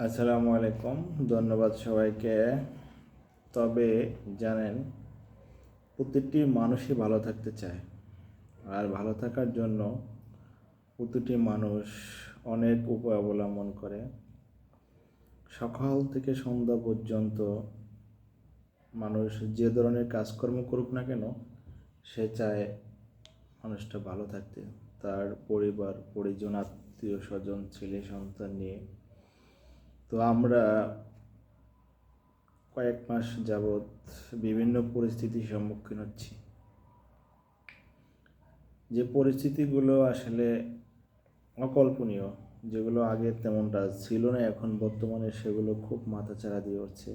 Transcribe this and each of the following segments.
আসসালামু আলাইকুম, ধন্যবাদ সবাইকে। তবে জানেন, প্রতিটি মানুষই ভালো থাকতে চায়। আর ভালো থাকার জন্য প্রতিটি মানুষ অনেক উপায় অবলম্বন করে। সকাল থেকে সন্ধ্যা পর্যন্ত মানুষ যে ধরনের কাজকর্ম করুক না কেন, সে চায় মানুষটা ভালো থাকতে। তার পরিবার, পরিজন আত্মীয় স্বজন ছেলে সন্তান নিয়ে তো আমরা কয়েক মাস যাবৎ বিভিন্ন পরিস্থিতির সম্মুখীন হচ্ছি। যে পরিস্থিতিগুলো আসলে অকল্পনীয়, যেগুলো আগে তেমনটা ছিল না, এখন বর্তমানে সেগুলো খুব মাথাচাড়া দিয়ে উঠছে।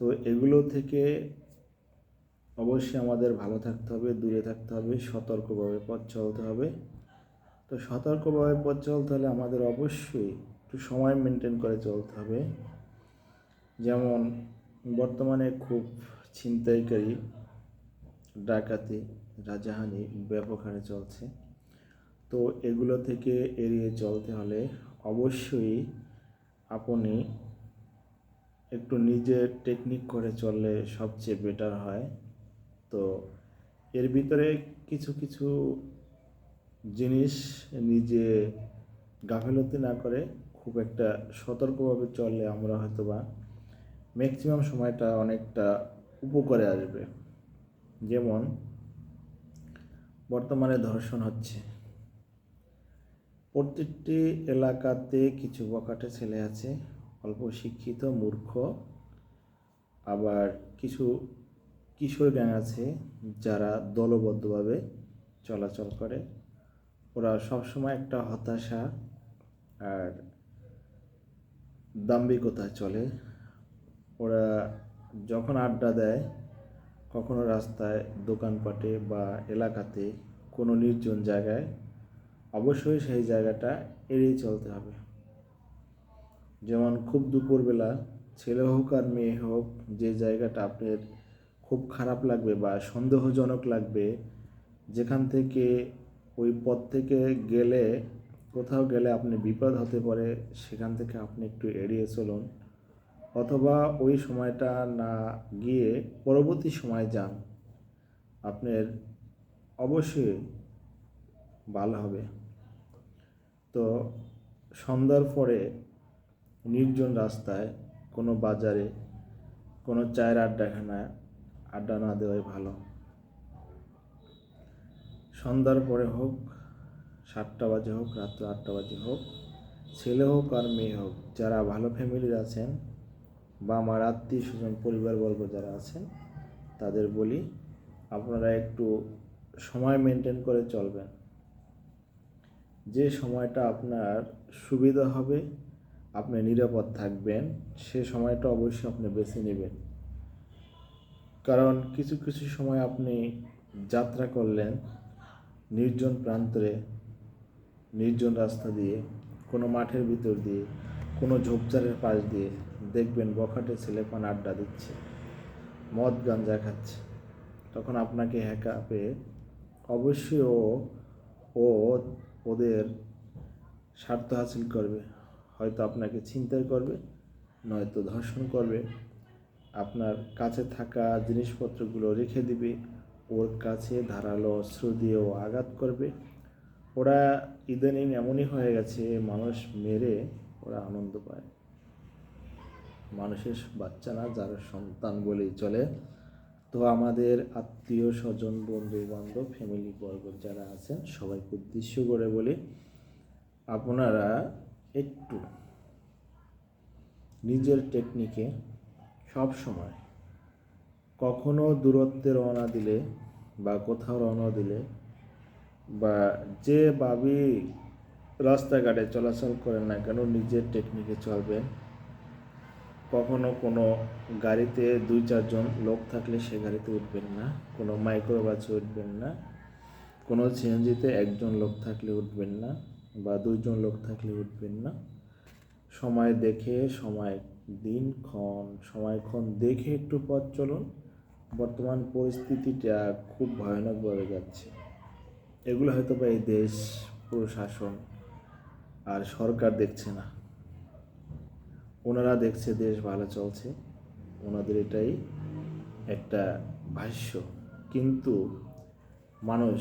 তো এগুলো থেকে অবশ্যই আমাদের ভালো থাকতে হবে, দূরে থাকতে হবে, সতর্কভাবে পথ চলতে হবে। তো সতর্কভাবে পথ চলতে হলে আমাদের অবশ্যই একটু সময় মেনটেন করে চলতে হবে। যেমন বর্তমানে খুব ছিনতাইকারী ডাকাতি, রাজাহানি ব্যাপক হারে চলছে। তো এগুলো থেকে এড়িয়ে চলতে হলে অবশ্যই আপনি একটু নিজে টেকনিক করে চললে সবচেয়ে বেটার হয়। তো এর ভিতরে কিছু কিছু জিনিস নিজে গাফেলতি না করে খুব একটা সতর্কভাবে চললে আমরা হয়তো বা ম্যাক্সিমাম সময়টা অনেকটা উপকারে আসবে। যেমন, বর্তমানে ধর্ষণ হচ্ছে। প্রত্যেকটি এলাকাতে কিছু বকাটে ছেলে আছে, অল্প শিক্ষিত, মূর্খ, আবার কিছু কিশোর গ্যাং আছে যারা দলবদ্ধভাবে চলাচল করে। ওরা সবসময় একটা হতাশা আর দাম্ভিকতা চলে। ওরা যখন আড্ডা দেয়, কখনো রাস্তায়, দোকানপাটে বা এলাকাতে কোনো নির্জন জায়গায়, অবশ্যই সেই জায়গাটা এড়িয়ে চলতে হবে। যেমন খুব দুপুরবেলা ছেলে হোক আর মেয়ে হোক, যে জায়গাটা আপনার খুব খারাপ লাগবে বা সন্দেহজনক লাগবে, যেখান থেকে ওই পথ থেকে গেলে কোথাও গেলে আপনি বিপদ হতে পারে, সেখান থেকে আপনি একটু এড়িয়ে চলুন। অথবা ওই সময়টা না গিয়ে পরবর্তী সময় যান। আপনার অবশ্যই ভালো হবে। তো সন্ধ্যার পরে নির্জন রাস্তায় কোনো বাজারে, কোনো চায়ের আড্ডাখানায় আড্ডা না দেওয়াই ভালো। সন্ধ্যার পরে হোক সাতটা বাজে হোক, রাত্র আটটা বাজে হোক, ছেলে হোক আর মেয়ে হোক, যারা ভালো ফ্যামিলির আছেন বা আমার আত্মীয় স্বজন, পরিবারবর্গ যারা আছেন, তাদের বলি আপনারা একটু সময় মেনটেন করে চলবেন। যে সময়টা আপনার সুবিধা হবে, আপনি নিরাপদ থাকবেন, সে সময়টা অবশ্যই আপনি বেছে নেবেন। কারণ কিছু কিছু সময় আপনি যাত্রা করলেন, নির্জন প্রান্তরে নির্জন রাস্তা দিয়ে, কোনো মাঠের ভিতর দিয়ে, কোনো ঝোপঝাড়ের পাশ দিয়ে দেখবেন বখাটে ছেলেপান আড্ডা দিচ্ছে, মদ গাঞ্জা খাচ্ছে। তখন আপনাকে হ্যাকা পেয়ে অবশ্যই ও ও ওদের স্বার্থ হাসিল করবে। হয়তো আপনাকে ছিনতাই করবে, নয়তো ধর্ষণ করবে। আপনার কাছে থাকা জিনিসপত্রগুলো রেখে দিবে, ওর কাছে ধারালো অস্ত্র দিয়েও আঘাত করবে। ওরা ইদানিং এমনই হয়ে গেছে, মানুষ মেরে ওরা আনন্দ পায়। মানুষের বাচ্চা না যারা সন্তান বলেই চলে। তো আমাদের আত্মীয় স্বজন বন্ধু বান্ধব ফ্যামিলি বর্গ যারা আছেন, সবাইকে উদ্দেশ্য করে বলি, আপনারা একটু নিজের টেকনিকে সব সময় কখনো দূরত্বে রওনা দিলে বা কোথাও রওনা দিলে বা যে ভাবি রাস্তাঘাটে চলাচল করেন না কেন, নিজের টেকনিকে চলবেন। কখনো কোনো গাড়িতে দুই চারজন লোক থাকলে সে গাড়িতে উঠবেন না, কোনো মাইক্রো বাসে উঠবেন না, কোনো সিএনজিতে একজন লোক থাকলে উঠবেন না বা দুইজন লোক থাকলে উঠবেন না। সময় দেখে, সময় দিনক্ষণ সময়ক্ষণ দেখে একটু পথ চলুন। বর্তমান পরিস্থিতিটা খুব ভয়ানকভাবে যাচ্ছে। এগুলো হয়তো বা এই দেশ প্রশাসন আর সরকার দেখছে না। ওনারা দেখছে দেশ ভালো চলছে, ওনাদের এটাই একটা ভাষ্য। কিন্তু মানুষ,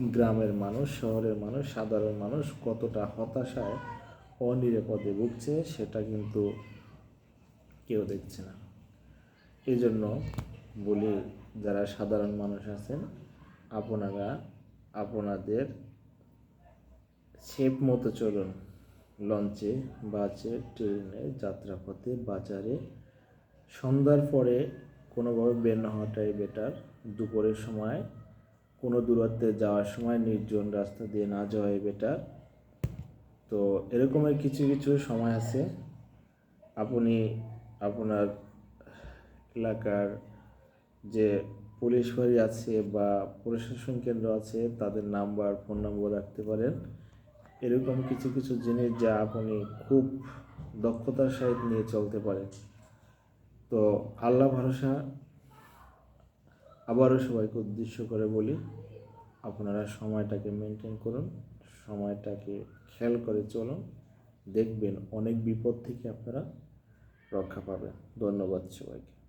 গ্রামের মানুষ, শহরের মানুষ, সাধারণ মানুষ কতটা হতাশায়, অনিরাপদে ভুগছে সেটা কিন্তু কেউ দেখছে না। এই জন্য বলি, যারা সাধারণ মানুষ আছেন, আপনারা আপনাদের সেফ মতো চলুন। লঞ্চে বাসে ট্রেনে যাত্রাপথে, বাজারে। সন্ধ্যার পরে কোনোভাবে বের না হওয়াটাই বেটার দুপুরের সময়, কোনো দূরত্বে যাওয়ার সময় নির্জন রাস্তা দিয়ে না যাওয়াই বেটার তো এরকমের কিছু কিছু সময় আছে। আপনি আপনার এলাকার যে পুলিশ ফাঁড়ি আছে বা প্রশাসন কেন্দ্র আছে, তাদের নাম্বার, ফোন নম্বর রাখতে পারেন। এরকম কিছু কিছু জিনিস যা আপনি খুব দক্ষতার সহিত নিয়ে চলতে পারেন। তো আল্লাহ ভরসা, আবারও সবাইকে উদ্দেশ্য করে বলি, আপনারা সময়টাকে মেনটেন করুন, সময়টাকে খেয়াল করে চলুন, দেখবেন অনেক বিপদ থেকে আপনারা রক্ষা পাবেন। ধন্যবাদ সবাইকে।